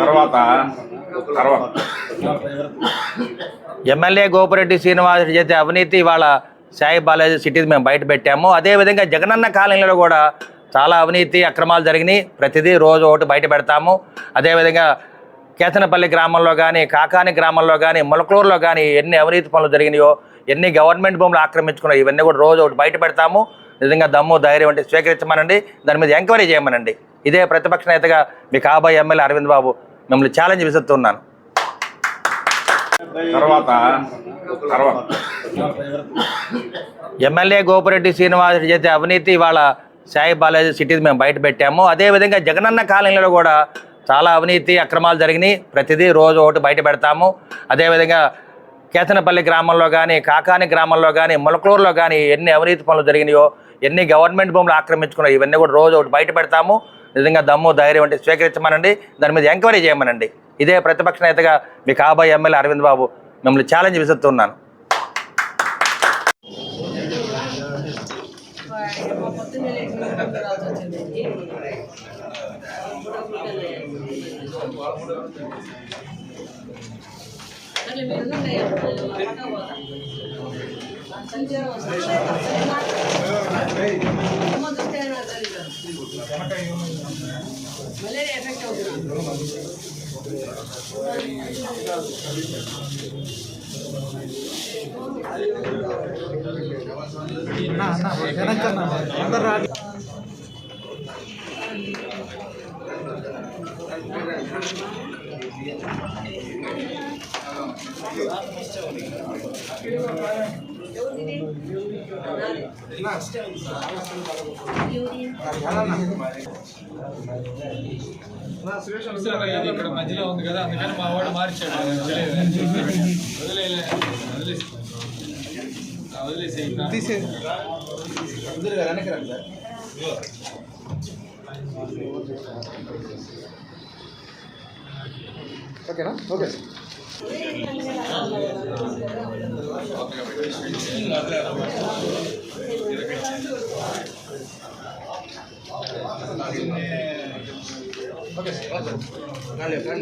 తర్వాత తర్వాత. ఎమ్మెల్యే గోపిరెడ్డి శ్రీనివాస్ చేసే అవినీతి ఇవాళ సాయి బాలాజీ సిటీ మేము బయట పెట్టాము. అదేవిధంగా జగనన్న కాలనీలో కూడా చాలా అవినీతి అక్రమాలు జరిగినాయి. ప్రతిదీ రోజు ఒకటి బయట పెడతాము. అదేవిధంగా కేతనపల్లి గ్రామంలో కానీ కాకాని గ్రామంలో కానీ ములకలూరులో కానీ ఎన్ని అవినీతి పనులు జరిగినాయో ఎన్ని గవర్నమెంట్ భూములు ఆక్రమించుకున్నాయి ఇవన్నీ కూడా రోజు ఒకటి బయట పెడతాము. నిజంగా దమ్ము ధైర్యం అంటే స్వీకరించమనండి. దాని మీద ఎంక్వైరీ చేయమనండి. ఇదే ప్రతిపక్ష నేతగా మీ కాబోయే ఎమ్మెల్యే అరవింద్ బాబు మిమ్మల్ని ఛాలెంజ్ విసురుతున్నాను తర్వాత తర్వాత. ఎమ్మెల్యే గోపిరెడ్డి శ్రీనివాస్ చేసే అవినీతి ఇవాళ సాయి బాలాజీ సిటీ మేము బయట పెట్టాము. అదేవిధంగా జగనన్న కాలనీలో కూడా చాలా అవినీతి అక్రమాలు జరిగినాయి. ప్రతిదీ రోజు ఒకటి బయట పెడతాము. అదేవిధంగా కేతనపల్లి గ్రామంలో కానీ కాకాని గ్రామంలో కానీ ములకలూరులో కానీ ఎన్ని అవినీతి పనులు జరిగినాయో ఎన్ని గవర్నమెంట్ భూములు ఆక్రమించుకున్నాయో ఇవన్నీ కూడా రోజు ఒకటి బయట పెడతాము. నిజంగా దమ్ము ధైర్యం అంటే స్వీకరించమనండి. దాని మీద ఎంక్వైరీ చేయమనండి. ఇదే ప్రతిపక్ష నేతగా మీ కాబోయే ఎమ్మెల్యే అరవింద్ బాబు మిమ్మల్ని ఛాలెంజ్ విసురుతున్నాను. मलेरिया इफ़ेक्ट होगा ना करना अंदर आ Thank you. ఇక్కడ మధ్యలో ఉంది కదా అందుకని మా వాడు మార్చాడు వదిలేలే వదిలేసి వదిలేసి ఓకేనా ఓకే Oke, kan.